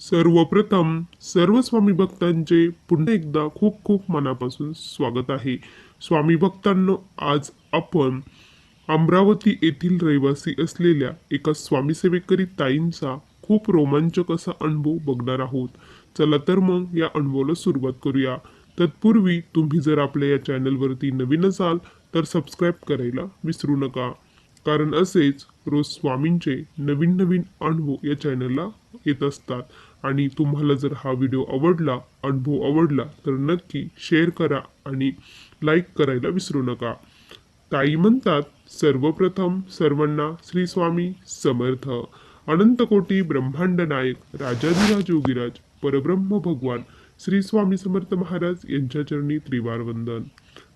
सर्वप्रथम सर्व स्वामी भक्तांचे पुन्हा एकदा खूप खूप मनापासून स्वागत आहे. स्वामी भक्तांनो आज आपण अमरावती येथील रहिवासी असलेल्या एका स्वामीसेवेकरी ताईंचा खूप रोमांचक असा अनुभव बघणार आहोत. चला तर मग या अनुभवाला सुरुवात करूया. तत्पूर्वी तुम्ही जर आपल्या या चॅनलवरती नवीन असाल तर सबस्क्राईब करायला विसरू नका. कारण असेच रोज स्वामींचे नवीन नवीन अनुभव या चॅनलला येत असतात. आणि तुम्हाला जर हा व्हिडिओ आवडला अनुभव आवडला तर नक्की शेअर करा आणि लाईक करायला विसरू नका. ताई म्हणतात सर्वप्रथम सर्वांना श्री स्वामी समर्थ. अनंतकोटी ब्रह्मांड नायक राजाधिराज योगीराज परब्रह्म भगवान श्री स्वामी समर्थ महाराज यांच्या चरणी त्रिवार वंदन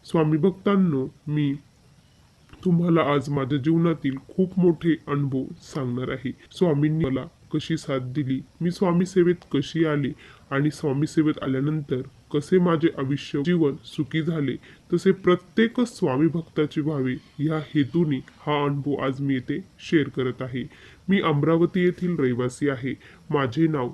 स्वामी भक्तांनो मी तुम्हाला आज माझ्या जीवनातील खूप मोठे अनुभव सांगणार आहे. स्वामींनी मला कशी साथ दिली? मी स्वामी सेवेत कशी आले? आणि स्वामी सेवेत आल्यानंतर कसे माझे आयुष्य जीवन सुखी झाले? तसे प्रत्येक स्वामी भक्ताचे व्हावे या हेतूने हा अनुभव आज मी येथे शेअर करत आहे. मी अमरावती येथील रहिवासी आहे. माझे नाव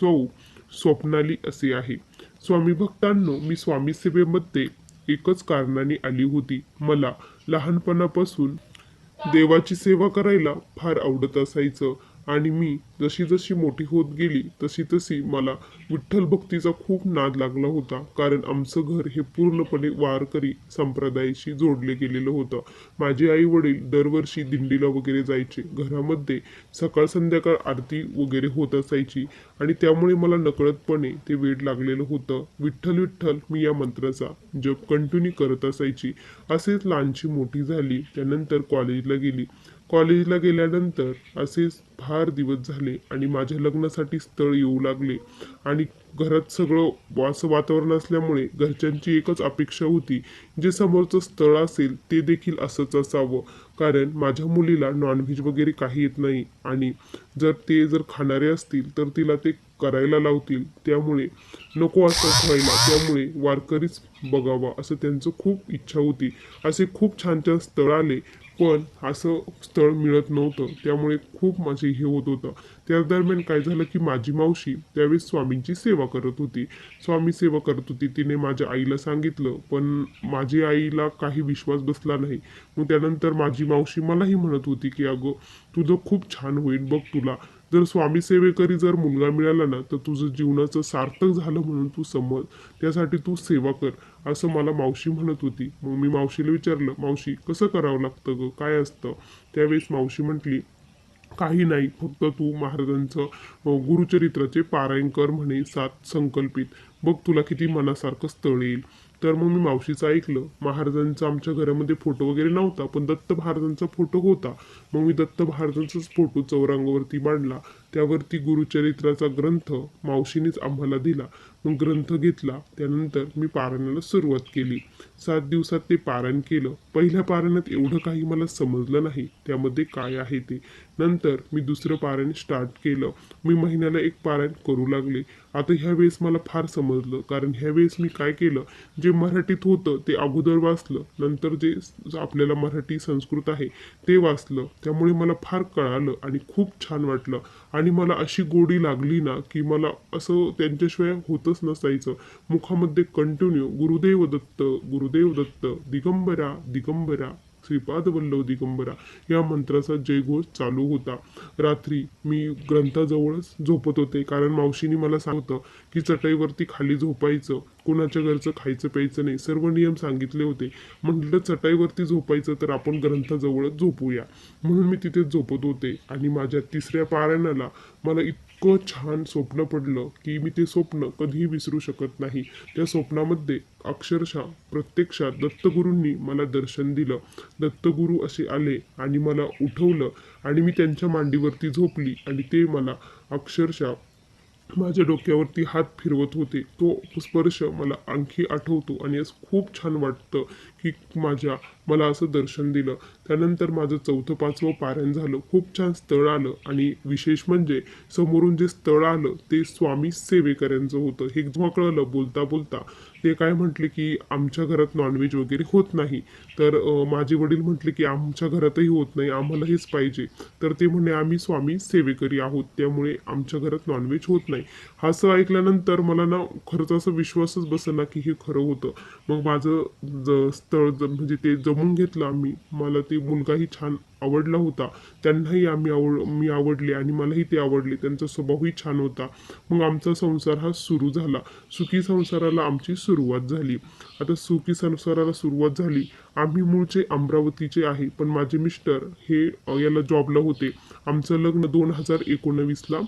सौ स्वप्नाली असे आहे. स्वामी भक्तांनो मी स्वामी सेवेमध्ये एकच कारणाने आली होती. मला लहानपणापासून देवाची सेवा करायला फार आवडत असायचं. आणि मी जशी जशी मोठी होत गेली तशी तशी मला विठ्ठल भक्तीचा खूप नाद लागला होता. कारण आमचं घर हे पूर्णपणे वारकरी संप्रदायाशी जोडले गेलेलं होतं. माझे आई वडील दरवर्षी दिंडीला वगैरे जायचे. घरामध्ये सकाळ संध्याकाळ आरती वगैरे होत असायची. आणि त्यामुळे मला नकळतपणे ते वेड लागलेलं होतं. विठ्ठल विठ्ठल मी या मंत्राचा जप कंटिन्यू करत असायची. असेच लहानची मोठी झाली. त्यानंतर कॉलेजला गेली. कॉलेजला गेल्यानंतर असेच फार दिवस झाले आणि माझ्या लग्नासाठी स्थळ येऊ लागले. आणि घरात सगळं असं वातावरण असल्यामुळे घरच्यांची एकच अपेक्षा होती जे समोरचं स्थळ असेल ते देखील असंच असावं. कारण माझ्या मुलीला नॉनव्हेज वगैरे काही येत नाही आणि जर ते जर खाणारे असतील तर तिला ते करायला लावतील. त्यामुळे नको असं व्हायला. त्यामुळे वारकरीच बघावा असं त्यांचं खूप इच्छा होती. असे खूप छान छान स्थळ आले पण असं स्थळ मिळत नव्हतं. त्यामुळे खूप माझे हे होत होतं. त्या दरम्यान काय झालं की माझी मावशी त्यावेळेस स्वामींची सेवा करत होती. स्वामी सेवा करत होती. तिने माझ्या आईला सांगितलं पण माझी आईला काही विश्वास बसला नाही. मग त्यानंतर माझी मावशी मलाही म्हणत होती की अगं तुझं खूप छान होईल बघ तुला. जर स्वामी सेवेकरी जर मुलगा मिळाला ना तर तुझं जीवनाचं सार्थक झालं म्हणून तू समज. त्यासाठी तू सेवा कर असं मला मावशी म्हणत होती. मग मी मावशीला विचारलं मावशी कसं करावं लागतं ग? काय असतं? त्यावेळेस मावशी म्हटली काही नाही फक्त तू महाराजांचं गुरुचरित्राचे पारायण कर म्हणे सात संकल्पित. बघ तुला किती मनासारखं स्थळ येईल. तर मग मी मावशीचं ऐकलं. महाराजांचा आमच्या घरामध्ये फोटो वगैरे नव्हता पण दत्त महाराजांचा फोटो होता. मग मी दत्त महाराजांचाच फोटो चौरांगावरती मांडला. त्यावरती गुरुचरित्राचा ग्रंथ मावशीनेच आम्हाला दिला. मग ग्रंथ घेतला. त्यानंतर मी पारायणाला सुरुवात केली. सात दिवसात ते पारायण केलं. पहिल्या पारायणात एवढं काही मला समजलं नाही. त्यामध्ये काय आहे ते. नंतर मी दुसरं पारायण स्टार्ट केलं. मी महिन्याला एक पारायण करू लागले. आता ह्या वेळेस मला फार समजलं. कारण ह्या वेळेस मी काय केलं? जे मराठीत होतं ते अगोदर वाचलं. नंतर जे आपल्याला मराठी संस्कृत आहे ते वाचलं. त्यामुळे मला फार कळालं आणि खूप छान वाटलं. आणि मला अशी गोडी लागली ना की मला असं त्यांच्याशिवाय होतं होतच नसायचं. मुखामध्ये कंटिन्यू गुरुदेव दत्त गुरुदेव दत्त दिगंबरा दिगंबरा श्रीपाद वल्लभ दिगंबरा या मंत्राचा जयघोष चालू होता. रात्री मी ग्रंथाजवळच झोपत होते. कारण मावशीने मला सांगतं की चटईवरती खाली झोपायचं. कोणाच्या घरचं खायचं प्यायचं नाही. सर्व नियम सांगितले होते. म्हटलं चटईवरती झोपायचं तर आपण ग्रंथाजवळच झोपूया. म्हणून मी तिथेच झोपत होते. आणि माझ्या तिसऱ्या पारायणाला मला इतकं छान स्वप्न पडलं की मी ते स्वप्न कधीही विसरू शकत नाही. त्या स्वप्नामध्ये अक्षरशः प्रत्यक्षात दत्तगुरूंनी मला दर्शन दिलं. दत्तगुरू असे आले आणि मला उठवलं आणि मी त्यांच्या मांडीवरती झोपली आणि ते मला अक्षरशः माझ्या डोक्यावरती हात फिरवत होते. तो स्पर्श मला आणखी आठवतो आणि आज खूप छान वाटतं की माझ्या मला असं दर्शन दिलं. त्यानंतर माझं चौथं पाचवं पारायण झालं. खूप छान स्थळ आलं. आणि विशेष म्हणजे समोरून जे स्थळ आलं ते स्वामी सेवेकऱ्यांचं होतं. हे जेव्हा कळलं बोलता बोलता ते काय म्हटले की आमच्या घरात नॉनव्हेज वगैरे होत नाही. तर माझे वडील म्हटले की आमच्या घरातही होत नाही. आम्हाला हेच पाहिजे. तर ते म्हणे आम्ही स्वामी सेवेकरी आहोत. त्यामुळे आमच्या घरात नॉनव्हेज होत नाही. असं ऐकल्यानंतर मला ना खरंच असं विश्वासच बसेना की हे खरं होतं. मग माझं ज स्थळ म्हणजे ते जम जमून घेतलं आम्ही. मला ते मुलगाही छान आवडला होता. त्यांनाही आम्ही आवड मी आवडले आणि मलाही ते आवडले. त्यांचा स्वभावही छान होता. मग आमचा संसार हा सुरू झाला. सुखी संसाराला आमची सुरुवात झाली. आता सुखी संसाराला सुरुवात झाली. आम्ही मूळचे अमरावतीचे आहे. पण माझे मिस्टर हे याला जॉबला होते. आमचं लग्न दोन हजार एकोणवीसला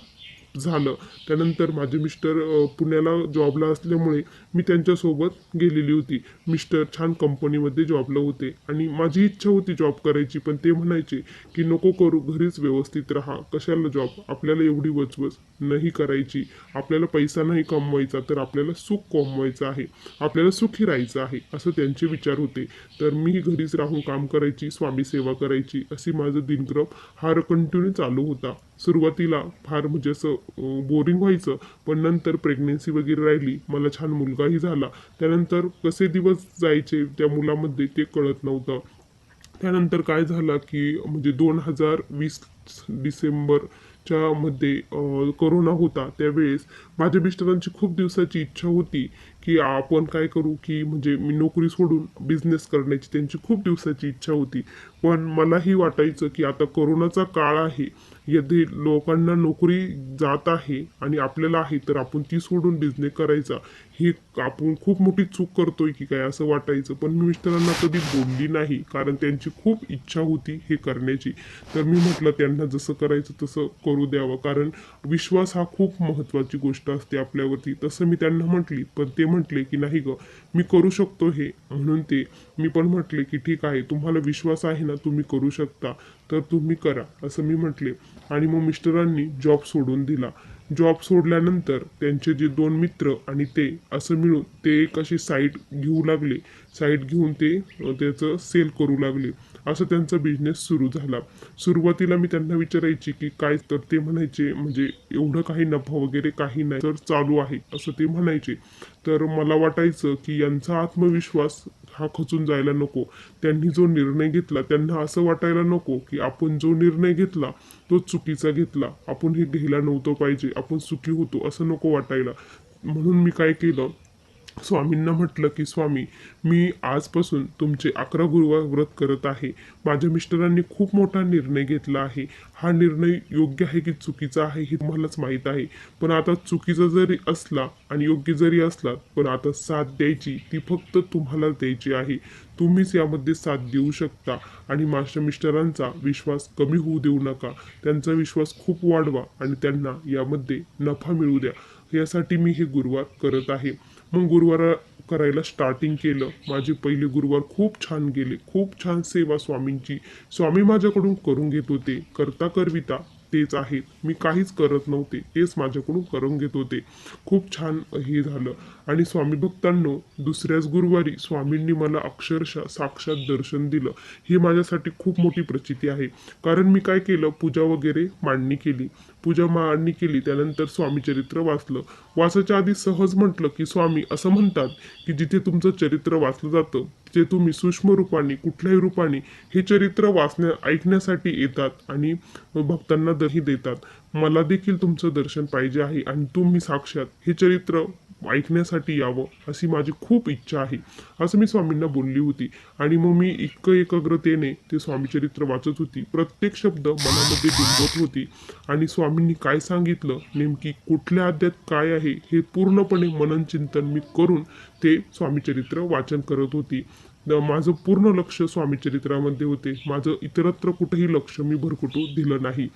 झालं. त्यानंतर माझे मिस्टर पुण्याला जॉबला असल्यामुळे मी त्यांच्यासोबत गेलेली होती. मिस्टर छान कंपनीमध्ये जॉबला होते आणि माझी इच्छा होती जॉब करायची पण ते म्हणायचे की नको करू घरीच व्यवस्थित राहा. कशाला जॉब? आपल्याला एवढी वचवच. नाही करायची. आपल्याला पैसा नाही कमवायचा तर आपल्याला सुख कमवायचं आहे. आपल्याला सुखी राहायचं आहे असं त्यांचे विचार होते. तर मी घरीच राहून काम करायची स्वामी सेवा करायची अशी माझं दिनक्रम हा कंटिन्यू चालू होता. सुरुवातीला फार म्हणजे असं बोरिंग व्हायचं पण नंतर प्रेग्नेन्सी वगैरे राहिली मला छान मुलगाही झाला. त्यानंतर कसे दिवस जायचे त्या मुलामध्ये ते कळत नव्हतं. त्यानंतर काय झालं की म्हणजे दोन हजार वीस डिसेंबर च्या मध्ये अं, कोरोना होता त्यावेळेस. माझ्या मिस्टरांची खूप दिवसाची इच्छा होती की आपण काय करू की म्हणजे मी नोकरी सोडून बिझनेस करण्याची त्यांची खूप दिवसाची इच्छा होती. पण मलाही वाटायचं की आता कोरोनाचा काळ आहे. यदि लोकांना नोकरी जात आहे आणि आपल्याला आहे तर आपण ती सोडून बिझनेस करायचा. ही आपण खूप मोठी चूक करतोय की काय असं वाटायचं. पण मी मिस्टरांना कधी बोलली नाही कारण त्यांची खूप इच्छा होती हे करण्याची. तर मी म्हटलं त्यांना जसं करायचं तसं करू द्यावं. कारण विश्वास हा खूप महत्त्वाची गोष्ट असते आपल्यावरती. तसं मी त्यांना म्हटली पण ते म्हटले की नाही ग मी करू शकतो हे. म्हणून ते मी पण म्हटले की ठीक आहे तुम्हाला विश्वास आहे ना तुम्ही करू शकता तर तुम्ही करा असं मी म्हटले. आणि मग मिस्टरांनी जॉब सोडून दिला. जॉब सोडल्यानंतर त्यांचे जे दोन मित्र आणि ते असं मिळून ते एक अशी साईट घेऊ लागले. साईट घेऊन ते त्याचं सेल करू लागले. असं त्यांचा बिझनेस सुरू झाला. सुरुवातीला मी त्यांना विचारायची की काय तर ते म्हणायचे म्हणजे एवढं काही नफा वगैरे काही नाही तर चालू आहे असं ते म्हणायचे. तर मला वाटायचं की यांचा आत्मविश्वास हा खचून जायला नको. त्यांनी जो निर्णय घेतला त्यांना असं वाटायला नको की आपण जो निर्णय घेतला तो चुकीचा घेतला. आपण हे घ्यायला नव्हतं पाहिजे आपण सुखी होतो असं नको वाटायला. म्हणून मी काय केलं स्वामींना म्हटलं की स्वामी मी आजपासून तुमचे अकरा गुरुवार व्रत करत आहे. माझ्या मिस्टरांनी खूप मोठा निर्णय घेतला आहे. हा निर्णय योग्य आहे की चुकीचा आहे हे तुम्हालाच माहीत आहे. पण आता चुकीचा जरी असला आणि योग्य जरी असला पण आता साथ द्यायची ती फक्त तुम्हाला द्यायची आहे. तुम्हीच यामध्ये साथ देऊ शकता आणि माझ्या मिस्टरांचा विश्वास कमी होऊ देऊ नका. त्यांचा विश्वास खूप वाढवा आणि त्यांना यामध्ये नफा मिळू द्या. यासाठी मी हे गुरुवार करत आहे. मग गुरुवार करायला स्टार्टिंग केलं. माझे पहिले गुरुवार खूप छान गेले. खूप छान सेवा स्वामींची. स्वामी माझ्याकडून करून घेत होते. करता करविता तेच आहेत मी काहीच करत नव्हते. तेच माझ्याकडून करून घेत होते. खूप छान हे झालं. आणि स्वामी भक्तांनो दुसऱ्याच गुरुवारी स्वामींनी मला अक्षरशः साक्षात दर्शन दिलं. ही माझ्यासाठी खूप मोठी प्रचिती आहे. कारण मी काय केलं? पूजा वगैरे मांडणी केली. पूजा मांडणी केली. त्यानंतर स्वामी चरित्र वाचलं. वाचायच्या आधी सहज म्हटलं की स्वामी असं म्हणतात की जिथे तुमचं चरित्र वाचलं जातं जे तुम्ही सूक्ष्म रूपाने कुठल्याही रूपाने हे चरित्र वाचण्या ऐकण्यासाठी येतात आणि भक्तांना दही देतात. मला देखील तुमचं दर्शन पाहिजे आहे आणि तुम्ही साक्षात हे चरित्र ऐकण्यासाठी यावं अशी माझी खूप इच्छा आहे. असं मी स्वामींना बोलली होती. आणि मग मी इतकं एकाग्रतेने ते स्वामीचरित्र वाचत होती. प्रत्येक शब्द मनामध्ये बिंबत होती. आणि स्वामींनी काय सांगितलं नेमकी कुठल्या अध्यात काय आहे हे पूर्णपणे मनन चिंतन मी करून ते स्वामीचरित्र वाचन करत होती. माझं पूर्ण लक्ष स्वामीचरित्रामध्ये होते. माझं इतरत्र कुठेही लक्ष मी भरकुटू दिलं नाही.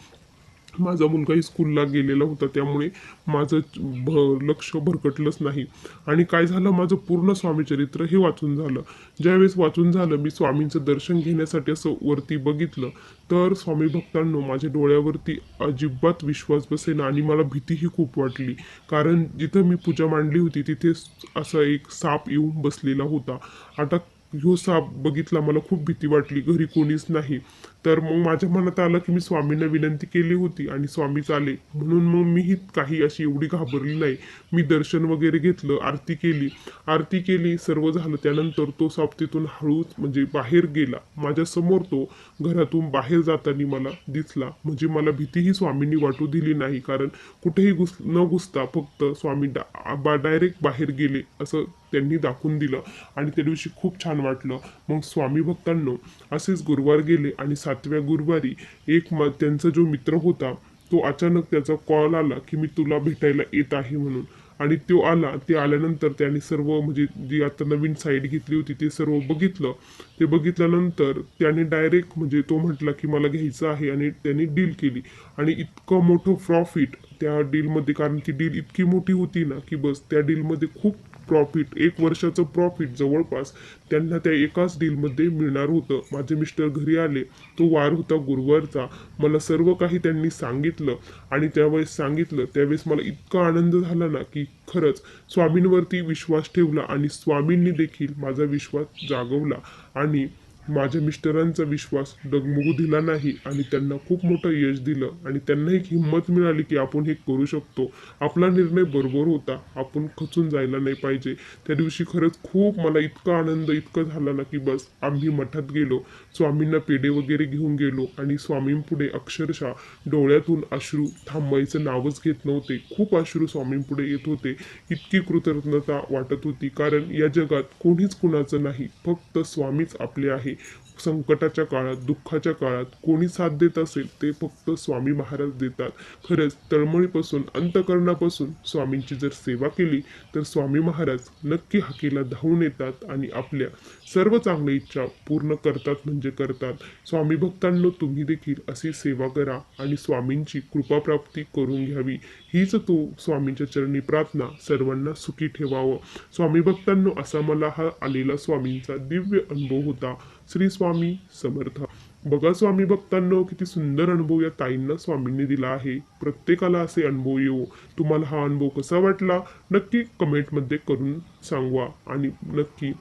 माझा मुलगाही स्कूलला गेलेला होता त्यामुळे माझं भ लक्ष भरकटलंच नाही. आणि काय झालं माझं पूर्ण स्वामीचरित्र हे वाचून झालं. ज्यावेळेस वाचून झालं मी स्वामींचं दर्शन घेण्यासाठी असं वरती बघितलं तर स्वामी भक्तांनो माझ्या डोळ्यावरती अजिबात विश्वास बसेना आणि मला भीतीही खूप वाटली. कारण जिथं मी पूजा मांडली होती तिथे असं एक साप येऊन बसलेला होता. आता ह्यो साप बघितला मला खूप भीती वाटली. घरी कोणीच नाही. तर मग माझ्या मनात आलं की मी स्वामींना विनंती केली होती आणि स्वामीच आले म्हणून मग मीही काही अशी एवढी घाबरली नाही. मी दर्शन वगैरे घेतलं आरती केली. आरती केली सर्व झालं. त्यानंतर तो साप तिथून हळूच म्हणजे बाहेर गेला. माझ्यासमोर तो घरातून बाहेर जाताना मला दिसला. म्हणजे मला भीतीही स्वामींनी वाटू दिली नाही. कारण कुठेही घुस न घुसता फक्त स्वामी डायरेक्ट बाहेर गेले. असं त्यांनी दाखवून दिलं आणि त्या दिवशी खूप छान वाटलं. मग स्वामी भक्तांनो असेच गुरुवार गेले आणि सातव्या गुरुवारी एक म त्यांचा जो मित्र होता तो अचानक त्याचा कॉल आला की मी तुला भेटायला येत आहे म्हणून. आणि तो आला ते आल्यानंतर त्याने सर्व म्हणजे जी आता नवीन साईड घेतली होती ते सर्व बघितलं. ते बघितल्यानंतर त्याने डायरेक्ट म्हणजे तो म्हटला की मला घ्यायचं आहे आणि त्याने डील केली. आणि इतकं मोठं प्रॉफिट त्या डीलमध्ये कारण ती डील इतकी मोठी होती ना की बस त्या डीलमध्ये खूप प्रॉफिट एक वर्षाचं प्रॉफिट जवळपास त्यांना त्या एकाच डीलमध्ये मिळणार होतं. माझे मिस्टर घरी आले तो वार होता गुरुवारचा. मला सर्व काही त्यांनी सांगितलं आणि त्यावेळेस सांगितलं त्यावेळेस मला इतका आनंद झाला ना की खरंच स्वामींवरती विश्वास ठेवला आणि स्वामींनी देखील माझा विश्वास जागवला आणि माझ्या मिस्टरांचा विश्वास डगमगू दिला नाही आणि त्यांना खूप मोठं यश दिलं आणि त्यांना एक हिंमत मिळाली की आपण हे करू शकतो. आपला निर्णय बरोबर होता. आपण खचून जायला नाही पाहिजे. त्या दिवशी खरंच खूप मला इतका आनंद इतकं झाला ना की बस आम्ही मठात गेलो. स्वामींना पेढे वगैरे घेऊन गेलो आणि स्वामींपुढे अक्षरशः डोळ्यातून अश्रू थांबायचं नावच घेत नव्हते. खूप अश्रू स्वामींपुढे येत होते. इतकी कृतज्ञता वाटत होती कारण या जगात कोणीच कुणाचं नाही. फक्त स्वामीच आपले आहे. संकटाच्या काळात दुःखाच्या काळात कोणी साथ देत असेल ते फक्त स्वामी महाराज देतात. खरंच तळमळीपासून अंतकरणापासून स्वामींची जर सेवा केली तर स्वामी महाराज नक्की हाकेला धावून येतात आणि आपल्या सर्व चांगल्या इच्छा पूर्ण करतात म्हणजे करतात. स्वामी भक्तांनो तुम्ही देखील अशी सेवा करा आणि स्वामींची कृपाप्राप्ती करून घ्यावी. हीच तो स्वामींच्या चरणी प्रार्थना सर्वांना सुखी ठेवावं. स्वामी भक्तांनो असा मला हा आलेला स्वामींचा दिव्य अनुभव होता. श्री स्वामी समर्थ. बघा स्वामी भक्तांनो किती सुंदर अनुभव या ताईंना स्वामींनी दिला आहे. प्रत्येकाला असे अनुभव येऊ तुम्हाला हा अनुभव कसा वाटला? नक्की कमेंटमध्ये करून सांगवा. आणि नक्की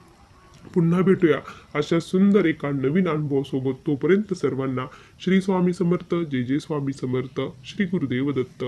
पुन्हा भेटूया अशा सुंदर एका नवीन अनुभवासोबत. तोपर्यंत सर्वांना श्री स्वामी समर्थ जय जय स्वामी समर्थ श्री गुरुदेव दत्त.